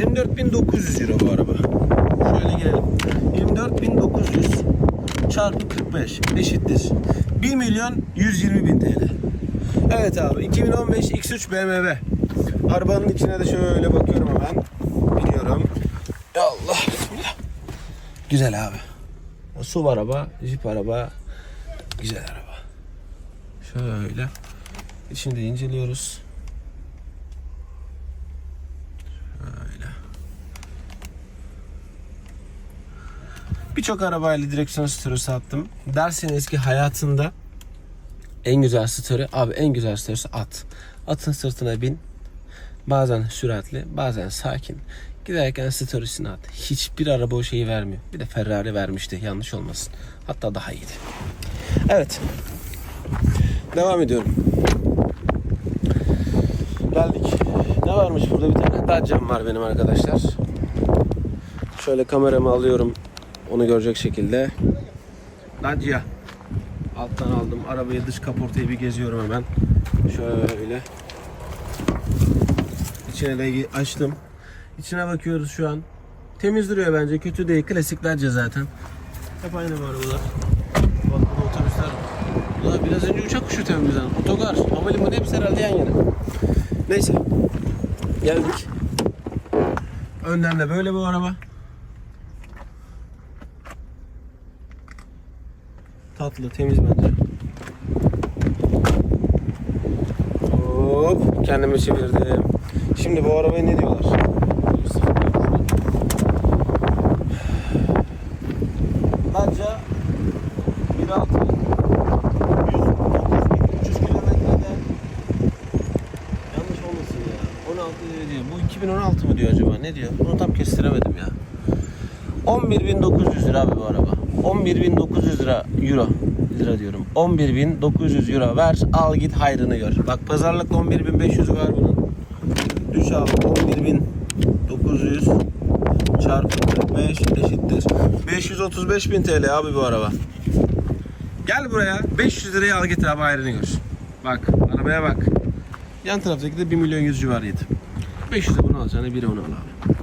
24.900 euro bu araba. Şöyle gelelim. 24.900 çarpı 45 eşittir. 1 milyon 120 bin TL. Evet abi 2015 X3 BMW. Arabanın içine de şöyle bakıyorum hemen. Biniyorum. Ya Allah. Güzel abi. SUV araba, Jeep araba. Güzel araba. Şöyle. De inceliyoruz. Birçok arabayla direksiyon story sattım. Derseniz ki hayatında en güzel story, abi en güzel story'si at. Atın sırtına bin. Bazen süratli, bazen sakin. Giderken storiesini at. Hiçbir araba o şeyi vermiyor. Bir de Ferrari vermişti, yanlış olmasın. Hatta daha iyiydi. Evet. Devam ediyorum. Geldik. Ne varmış burada bir tane Dacia'm var benim arkadaşlar. Şöyle kameramı alıyorum. Onu görecek şekilde. Dacia. Alttan aldım. Arabayı dış kaportayı bir geziyorum hemen. Şöyle. İçine de açtım. İçine bakıyoruz şu an. Temiz duruyor bence. Kötü değil. Klasik Dacia zaten. Hep aynı bu arabalar. Bak otobüsler. Ulan biraz önce uçak kuşu temizlen. Otogar, havalimanı hepsi herhalde yan yana. Neyse. Geldik. Önden de böyle bu araba. Tatlı, temiz bence. Hop, kendimi çevirdim. Şimdi bu arabaya ne diyorlar? Dacia 1.6 100 kilometrede yanlış olmasın ya 16 diyor bu 2016 mı diyor acaba ne diyor onu tam kestiremedim ya 11.900 lira abi bu araba 11.900 lira euro lira diyorum 11.900 euro ver al git hayrını gör bak pazarlıkta 11.500 var bunun düş abi 11.900 çarpı 45 eşittir 535 bin TL abi bu araba Gel buraya 500 liraya al getir abi ayrını gör. Bak arabaya bak. Yan taraftaki de 1 milyon 100 civarıydı. 500 de bunu alacağına biri onu al abi.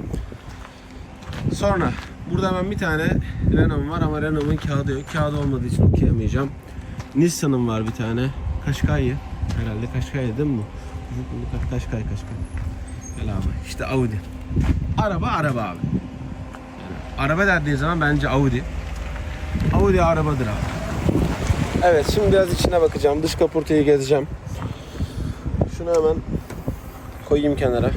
Sonra burada hemen bir tane Renault'um var ama Renault'un kağıdı yok. Kağıdı olmadığı için okuyamayacağım. Nissan'ım var bir tane. Kaşkay'ı. Herhalde Kaşkay'ı değil mi bu? Kaşkay Kaşkay. Gel abi. İşte Audi. Araba araba abi. Yani araba dendiği zaman bence Audi. Audi arabadır abi. Evet şimdi biraz içine bakacağım. Dış kaportayı gezeceğim. Şunu hemen koyayım kenara.